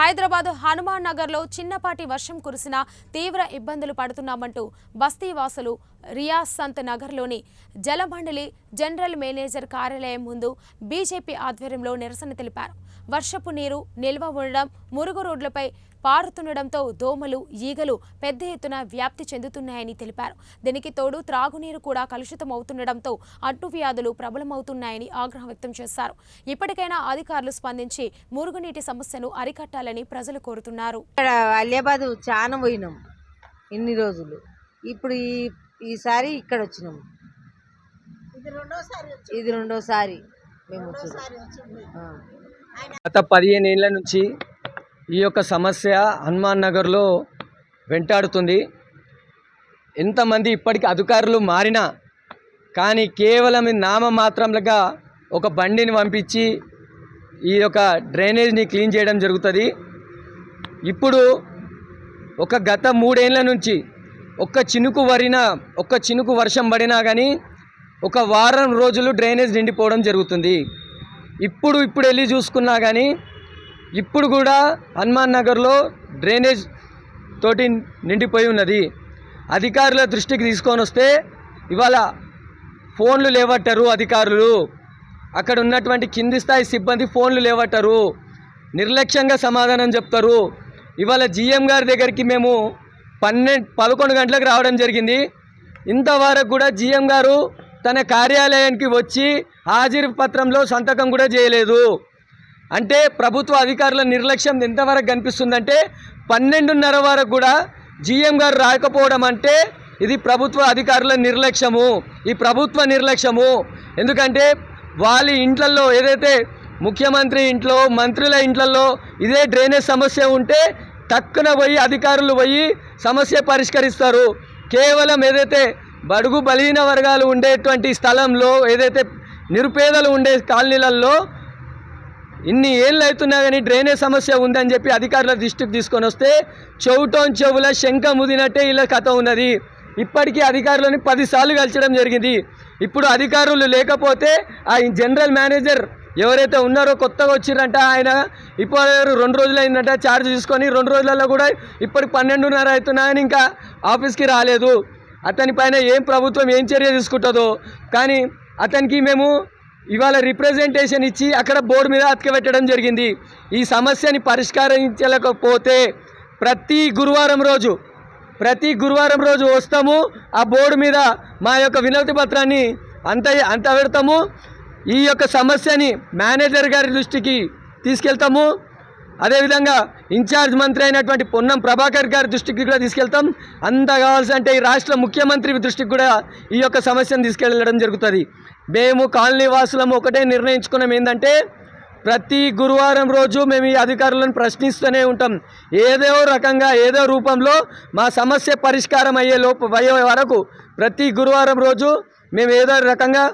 హైదరాబాద్ హనుమాన్ నగర్లో చిన్నపాటి వర్షం కురిసిన తీవ్ర ఇబ్బందులు పడుతున్నామంటూ బస్తీ రియాసంత్ సంత్ నగర్లోని జలమండలి జనరల్ మేనేజర్ కార్యాలయం ముందు బీజేపీ ఆధ్వర్యంలో నిరసన తెలిపారు. వర్షపు నీరు నిల్వ ఉండడం మురుగు రోడ్లపై పారుతుండడంతో దోమలు ఈగలు పెద్ద ఎత్తున వ్యాప్తి చెందుతున్నాయని తెలిపారు. దీనికి తోడు త్రాగునీరు కూడా కలుషితం అవుతుండడంతో అంటువ్యాధులు ప్రబలమవుతున్నాయని ఆగ్రహం వ్యక్తం చేశారు. ఇప్పటికైనా అధికారులు స్పందించి మురుగునీటి సమస్యను అరికట్టాలని ప్రజలు కోరుతున్నారు. అలియాబాద్ చాలా పోయినాం ఇన్ని రోజులు. ఇప్పుడు ఈ ఈసారి ఇక్కడ వచ్చినాం ఇది రెండోసారి మేము గత పదిహేను ఏళ్ళ నుంచి ఈ యొక్క సమస్య హనుమాన్ నగర్లో వెంటాడుతుంది. ఎంతమంది ఇప్పటికి అధికారులు మారినా కానీ కేవలం ఈ నామమాత్రంగా ఒక బండిని పంపించి ఈ యొక్క డ్రైనేజ్ని క్లీన్ చేయడం జరుగుతుంది. ఇప్పుడు ఒక గత మూడేళ్ళ నుంచి ఒక్క చినుకు వరిన ఒక్క చినుకు వర్షం పడినా కానీ ఒక వారం రోజులు డ్రైనేజ్ నిండిపోవడం జరుగుతుంది. ఇప్పుడు ఇప్పుడు వెళ్ళి చూసుకున్నా కానీ ఇప్పుడు కూడా హనుమాన్ నగర్లో డ్రైనేజ్ తోటి నిండిపోయి ఉన్నది. అధికారుల దృష్టికి తీసుకొని వస్తే ఇవాళ ఫోన్లు లేవట్టరు అధికారులు. అక్కడ ఉన్నటువంటి కింది స్థాయి సిబ్బంది ఫోన్లు లేవట్టరు. నిర్లక్ష్యంగా సమాధానం చెప్తారు. ఇవాళ జీఎం గారి దగ్గరికి మేము పన్నెండు పదకొండు గంటలకు రావడం జరిగింది. ఇంతవరకు కూడా జీఎం గారు తన కార్యాలయానికి వచ్చి హాజరు పత్రంలో సంతకం కూడా చేయలేదు. అంటే ప్రభుత్వ అధికారుల నిర్లక్ష్యం ఎంతవరకు కనిపిస్తుందంటే పన్నెండున్నర వరకు కూడా జిఎం గారు రాకపోవడం అంటే ఇది ప్రభుత్వ అధికారుల నిర్లక్ష్యము. ఈ ప్రభుత్వ నిర్లక్ష్యము. ఎందుకంటే వాళ్ళ ఇంట్లల్లో ఏదైతే ముఖ్యమంత్రి ఇంట్లో మంత్రుల ఇంట్లలో ఇదే డ్రైనేజ్ సమస్య ఉంటే టక్కున పోయి అధికారులు పోయి సమస్య పరిష్కరిస్తారు. కేవలం ఏదైతే బడుగు బలహీన వర్గాలు ఉండేటువంటి స్థలంలో ఏదైతే నిరుపేదలు ఉండే కాలనీలలో ఇన్ని ఏళ్ళు అవుతున్నా కానీ డ్రైనేజ్ సమస్య ఉందని చెప్పి అధికారుల దృష్టికి తీసుకొని వస్తే చెవుటోన్ చెవుల శంఖ ముదినట్టే ఇలా కథ ఉన్నది. ఇప్పటికీ అధికారులను పదిసార్లు కలిచడం జరిగింది. ఇప్పుడు అధికారులు లేకపోతే ఆ జనరల్ మేనేజర్ ఎవరైతే ఉన్నారో కొత్తగా వచ్చిరంట ఆయన ఇప్పుడు రెండు రోజులు అయిందంట ఛార్జ్ తీసుకొని రెండు రోజులలో కూడా ఇప్పటికి పన్నెండున్నర అవుతున్నాయని ఇంకా ఆఫీస్కి రాలేదు. అతని పైన ఏం ప్రభుత్వం ఏం చర్య తీసుకుంటుందో కానీ అతనికి మేము ఇవాళ రిప్రజెంటేషన్ ఇచ్చి అక్కడ బోర్డు మీద అతకబెట్టడం జరిగింది. ఈ సమస్యని పరిష్కరించలేకపోతే ప్రతి గురువారం రోజు ప్రతి గురువారం రోజు వస్తాము ఆ బోర్డు మీద మా యొక్క వినతి పత్రాన్ని అంత అంత పెడతాము. ఈ యొక్క సమస్యని మేనేజర్ గారి దృష్టికి తీసుకెళ్తాము. అదేవిధంగా ఇన్ఛార్జ్ మంత్రి అయినటువంటి పొన్నం ప్రభాకర్ గారి దృష్టికి కూడా తీసుకెళ్తాం. అంత కావాల్సి అంటే ఈ రాష్ట్ర ముఖ్యమంత్రి దృష్టికి కూడా ఈ యొక్క సమస్యను తీసుకెళ్ళడం జరుగుతుంది. మేము కాలనీ వాసులము ఒకటే నిర్ణయించుకున్నాం ఏంటంటే ప్రతి గురువారం రోజు మేము ఈ అధికారులను ప్రశ్నిస్తూనే ఉంటాం. ఏదో రకంగా ఏదో రూపంలో మా సమస్య పరిష్కారం అయ్యే లోపు అయ్యే వరకు ప్రతి గురువారం రోజు మేము ఏదో రకంగా